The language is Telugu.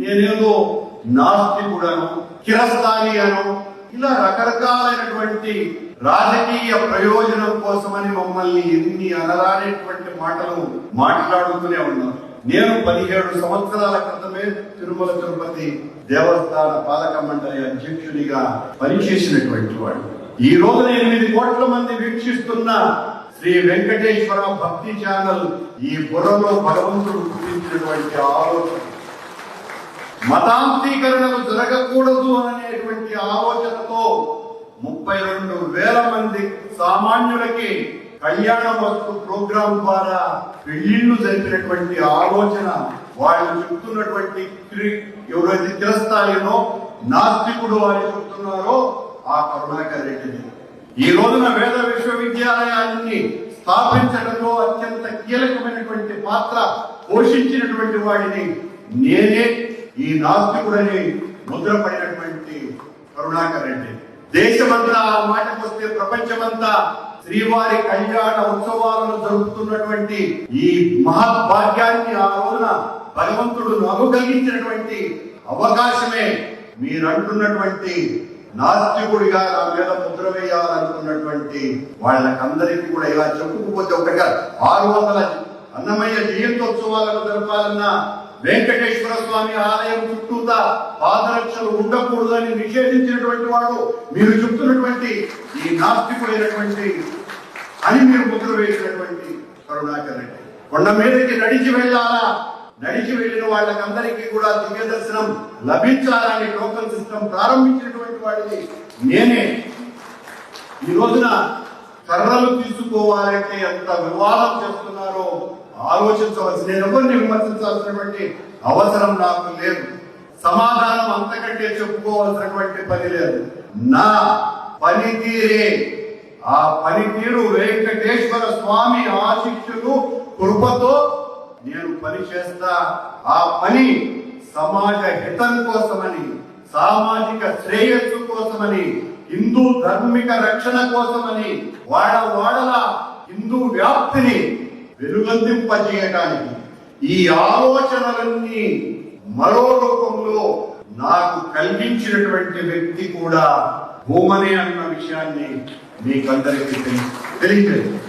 నేనేదో నాస్తికుడను కిరస్థాని అను ఇలా రకరకాలైనటువంటి రాజకీయ ప్రయోజనం కోసమని మమ్మల్ని ఎన్ని అనరానేటువంటి మాటలు మాట్లాడుతూనే ఉన్నారు నేను పదిహేడు సంవత్సరాల క్రితమే తిరుమల తిరుపతి దేవస్థాన పాలక మండలి అధ్యక్షుడిగా పనిచేసినటువంటి వాడు. ఈ రోజున ఎనిమిది కోట్ల మంది వీక్షిస్తున్న శ్రీ వెంకటేశ్వర భక్తి ఛానల్ ఈ బుర్రలో భగవంతుడు గుర్తించినటువంటి ఆలోచన. మతాంతీకరణలు జరగకూడదు అనేటువంటి ఆలోచనతో ముప్పై రెండు వేల మంది సామాన్యులకి కళ్యాణ వస్తు ప్రోగ్రాం ద్వారా పెళ్ళిళ్ళు జరిపినటువంటి ఆలోచన వాళ్ళు చెప్తున్నటువంటి ఎవరైతే తిరస్థాయిలో నాస్తికుడు అని చెప్తున్నారో ఆ కరుణాకర్ రెడ్డిని ఈ రోజున వేద విశ్వవిద్యాలయాన్ని స్థాపించడంలో అత్యంత కీలకమైనటువంటి పాత్ర పోషించినటువంటి వాడిని నేనే ఈ నాస్తికుడని ముద్రపడినటువంటి కరుణాకర్ రెడ్డి. దేశమంతా ఆ మాటకు వస్తే ప్రపంచమంతా శ్రీవారి కళ్యాణ ఉత్సవాలను జరుపుతున్నటువంటి ఈ మహద్భాగ్యాన్ని ఆ రోజున భగవంతుడు నాకు కలిగించినటువంటి అవకాశమే మీరంటున్నటువంటి నాస్తికుడిగా నా మీద ముద్ర వేయాలనుకున్నటువంటి వాళ్ళకందరికీ కూడా ఇలా చెప్పుకుపోతే ఒకటిగా ఆరు వందల అన్నమయ్య జయంతోత్సవాలను జరపాలన్నా వెంకటేశ్వర స్వామి ఆలయం చుట్టూత పాదరక్షలు ఉండకూడదని నిషేధించినటువంటి వాడు మీరు చెప్తున్నటువంటి ఈ నాస్తికుడైనటువంటి అని మీరు ముద్ర వేసినటువంటి కరుణాకర్ రెడ్డి. కొండ మీదకి నడిచి వెళ్ళాలా? నడిచి వెళ్ళిన వాళ్ళకందరికీ కూడా దివ్య దర్శనం లభించాలని లోకల్ సిస్టమ్ ప్రారంభించినటువంటి వాడిని నేనే. ఈ రోజున కర్రలు తీసుకోవాలంటే ఎంత వివాదం చేస్తున్నారో ఆలోచించవలసి నేను ఎవరిని విమర్శించాల్సినటువంటి అవసరం నాకు లేదు. సమాధానం అంతకంటే చెప్పుకోవాల్సినటువంటి పని లేదు. నా పనితీరే. ఆ పనితీరు వెంకటేశ్వర స్వామి ఆశిష్యులు కృపతో నేను పని చేస్తా. ఆ పని సమాజ హితం కోసమని సామాజిక శ్రేయస్సు కోసమని హిందూ ధార్మిక రక్షణ కోసమని వాడ వాడల హిందూ వ్యాప్తిని వెలుగొందింపజేయటానికి ఈ ఆలోచనలన్నీ మరో రూపంలో నాకు కలిగించినటువంటి వ్యక్తి కూడా భూమనే అన్న విషయాన్ని మీకందరికీ తెలియజేస్తాను.